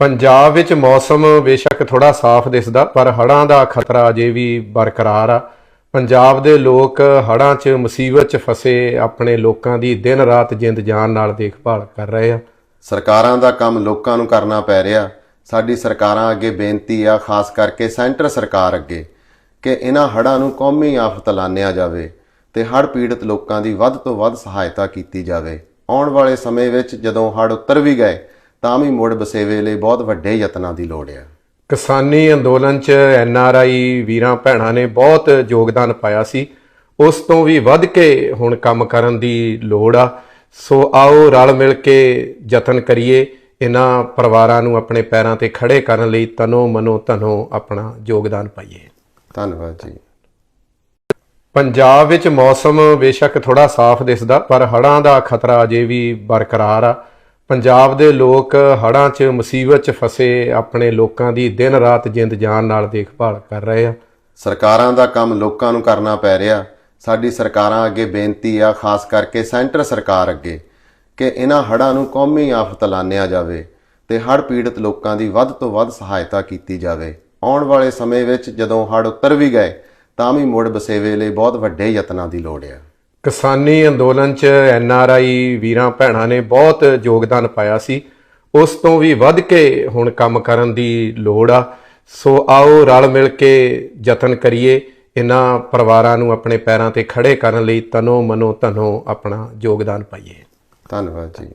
ਪੰਜਾਬ ਵਿੱਚ ਮੌਸਮ ਬੇਸ਼ੱਕ ਥੋੜਾ ਸਾਫ਼ ਦਿਸਦਾ, ਪਰ ਹੜ੍ਹਾਂ ਦਾ ਖਤਰਾ ਅਜੇ ਵੀ ਬਰਕਰਾਰ ਆ। ਪੰਜਾਬ ਦੇ ਲੋਕ ਹੜ੍ਹਾਂ 'ਚ ਮੁਸੀਬਤ 'ਚ ਫਸੇ ਆਪਣੇ ਲੋਕਾਂ ਦੀ ਦਿਨ ਰਾਤ ਜਿੰਦ ਜਾਨ ਨਾਲ ਦੇਖਭਾਲ ਕਰ ਰਹੇ ਆ। ਸਰਕਾਰਾਂ ਦਾ ਕੰਮ ਲੋਕਾਂ ਨੂੰ ਕਰਨਾ ਪੈ ਰਿਹਾ। ਸਾਡੀ ਸਰਕਾਰਾਂ ਅੱਗੇ ਬੇਨਤੀ ਆ, ਖਾਸ ਕਰਕੇ ਸੈਂਟਰ ਸਰਕਾਰ ਅੱਗੇ, ਕਿ ਇਹਨਾਂ ਹੜ੍ਹਾਂ ਨੂੰ ਕੌਮੀ ਆਫਤ ਐਲਾਨਿਆ ਜਾਵੇ ਤੇ ਹੜ੍ਹ ਪੀੜਤ ਲੋਕਾਂ ਦੀ ਵੱਧ ਤੋਂ ਵੱਧ ਸਹਾਇਤਾ ਕੀਤੀ ਜਾਵੇ। ਆਉਣ ਵਾਲੇ ਸਮੇਂ ਵਿੱਚ ਜਦੋਂ ਹੜ੍ਹ ਉਤਰ ਵੀ ਗਏ ਤਾਂ ਵੀ ਮੁੜ ਬਸੇਵੇ ਲਈ ਬਹੁਤ ਵੱਡੇ ਯਤਨਾਂ ਦੀ ਲੋੜ ਆ ਕਿਸਾਨੀ ਅੰਦੋਲਨ 'ਚ ਐਨ ਆਰ ਆਈ ਵੀਰਾਂ ਭੈਣਾਂ ਨੇ ਬਹੁਤ ਯੋਗਦਾਨ ਪਾਇਆ ਸੀ। ਉਸ ਤੋਂ ਵੀ ਵੱਧ ਕੇ ਹੁਣ ਕੰਮ ਕਰਨ ਦੀ ਲੋੜ ਆ। ਸੋ ਆਓ ਰਲ ਮਿਲ ਕੇ ਯਤਨ ਕਰੀਏ। ਇਹਨਾਂ ਪਰਿਵਾਰਾਂ ਨੂੰ ਆਪਣੇ ਪੈਰਾਂ ਤੇ ਖੜੇ ਕਰਨ ਲਈ ਤਨੋ ਮਨੋ ਧਨੋ ਆਪਣਾ ਯੋਗਦਾਨ ਪਾਈਏ। ਧੰਨਵਾਦ ਜੀ। ਪੰਜਾਬ ਵਿੱਚ ਮੌਸਮ ਬੇਸ਼ੱਕ ਥੋੜਾ ਸਾਫ਼ ਦਿਸਦਾ ਪਰ ਹੜ੍ਹਾਂ ਦਾ ਖਤਰਾ ਅਜੇ ਵੀ ਬਰਕਰਾਰ ਆ। ਪੰਜਾਬ ਦੇ ਲੋਕ ਹੜ੍ਹਾਂ 'ਚ, ਮੁਸੀਬਤ 'ਚ ਫਸੇ ਆਪਣੇ ਲੋਕਾਂ ਦੀ ਦਿਨ ਰਾਤ ਜਿੰਦ ਜਾਨ ਨਾਲ ਦੇਖਭਾਲ ਕਰ ਰਹੇ ਆ। ਸਰਕਾਰਾਂ ਦਾ ਕੰਮ ਲੋਕਾਂ ਨੂੰ ਕਰਨਾ ਪੈ ਰਿਹਾ। ਸਾਡੀ ਸਰਕਾਰਾਂ ਅੱਗੇ ਬੇਨਤੀ ਆ, ਖਾਸ ਕਰਕੇ ਸੈਂਟਰ ਸਰਕਾਰ ਅੱਗੇ, ਕਿ ਇਹਨਾਂ ਹੜ੍ਹਾਂ ਨੂੰ ਕੌਮੀ ਆਫਤ ਐਲਾਨਿਆ ਜਾਵੇ ਤੇ ਹੜ੍ਹ ਪੀੜਤ ਲੋਕਾਂ ਦੀ ਵੱਧ ਤੋਂ ਵੱਧ ਸਹਾਇਤਾ ਕੀਤੀ ਜਾਵੇ। ਆਉਣ ਵਾਲੇ ਸਮੇਂ ਵਿੱਚ ਜਦੋਂ ਹੜ੍ਹ ਉਤਰ ਵੀ ਗਏ, ਤਾਂ ਵੀ ਮੁੜ ਬਸੇਵੇ ਲਈ ਬਹੁਤ ਵੱਡੇ ਯਤਨਾਂ ਦੀ ਲੋੜ ਆ। ਕਿਸਾਨੀ ਅੰਦੋਲਨ 'ਚ ਐਨ ਆਰ ਆਈ ਵੀਰਾਂ ਭੈਣਾਂ ਨੇ ਬਹੁਤ ਯੋਗਦਾਨ ਪਾਇਆ ਸੀ। ਉਸ ਤੋਂ ਵੀ ਵੱਧ ਕੇ ਹੁਣ ਕੰਮ ਕਰਨ ਦੀ ਲੋੜ ਆ। ਸੋ ਆਓ ਰਲ ਮਿਲ ਕੇ ਯਤਨ ਕਰੀਏ। ਇਹਨਾਂ ਪਰਿਵਾਰਾਂ ਨੂੰ ਆਪਣੇ ਪੈਰਾਂ ਤੇ ਖੜੇ ਕਰਨ ਲਈ ਤਨੋ ਮਨੋ ਧਨੋ ਆਪਣਾ ਯੋਗਦਾਨ ਪਾਈਏ। ਧੰਨਵਾਦ ਜੀ।